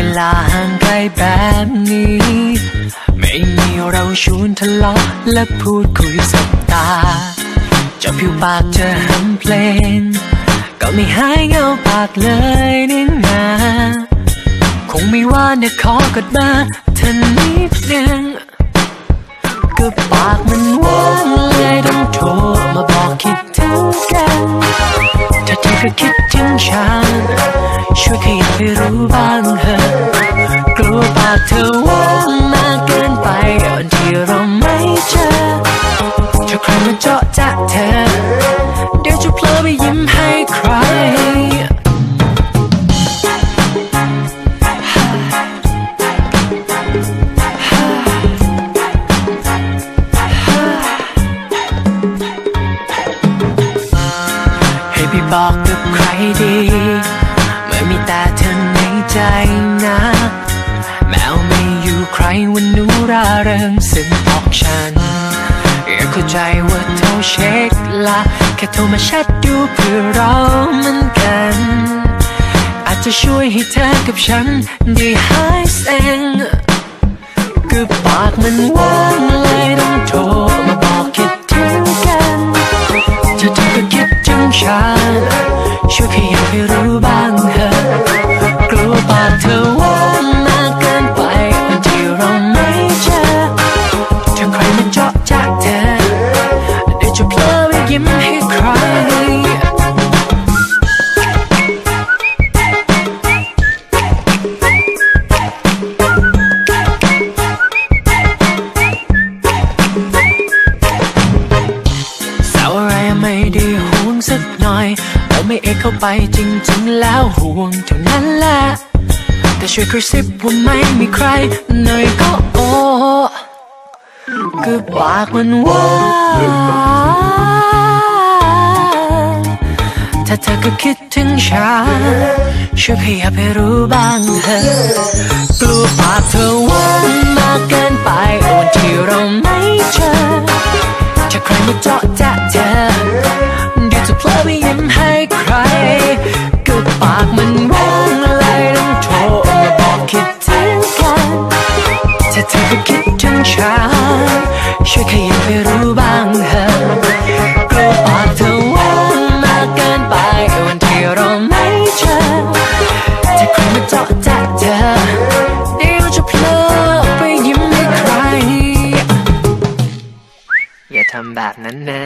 เวลาห่างไกลแบบนี้ ไม่มีเราชวนทะเลาะและพูดคุยสบตาจะผิวปากจะหำเพลง ก็ไม่หายเงาปากเลยนี่นาคงไม่ว่านะขอกดมาเธอนิดนึงก็ปากมันว่างเลยต้องโทรมาบอกคิดถึงกัน ถ้าเธอก็คิดถึงฉัน ช่วยขยับให้รู้บ้างเถอะกลัวปากเธอว่างมากเกินไปวันที่เราไม่เจอถ้าใครมาเจาะจากเธอ เดี๋ยวจะเพลอไปยิ้มให้ใครให้พี่บอกกับใครดี อมีแต่เธอในใจนะ แมวไม่อยู่ใครวันนูราเริงซึ่งบอกฉันอยากเข้าใจว่าโทรเช็คละแค่โทรมาแชทดูเพื่อเรามือนกัน อาจจะช่วยให้เธอกับฉันได้หายเซ็งก็ปากมันว่างเลยต้องโทรมาบอกคิดถึงกันถ้าเธอก็คิดถึงฉันช่วยขยับให้รู้บ้าง ยิ้มให้ใคร สาวอะไรไม่ได้ห่วงสักหน่อย เราไม่เอกเข้าไปจริงๆแล้วห่วงเท่านั้นแหละ แต่ช่วยกระซิบว่าไม่มีใครหน่อยก็โอ้คือปากมันว่า ถ้าเธอก็คิดถึงฉันช่วยขยับให้รู้บ้างเถอะกลัวปากเธอว่างมากเกินไปวันที่เราไม่เจอถ้าใครมาเจาะจะเจอเดี๋ยวจะเพลอไปยิ้มให้ใครก็ปากมันว่างเลยต้องโทรมาบอกคิดถึงกันถ้าเธอก็คิดถึงฉันช่วยขยับให้รู้บ้างเถอะ ทำแบบนั้นนะ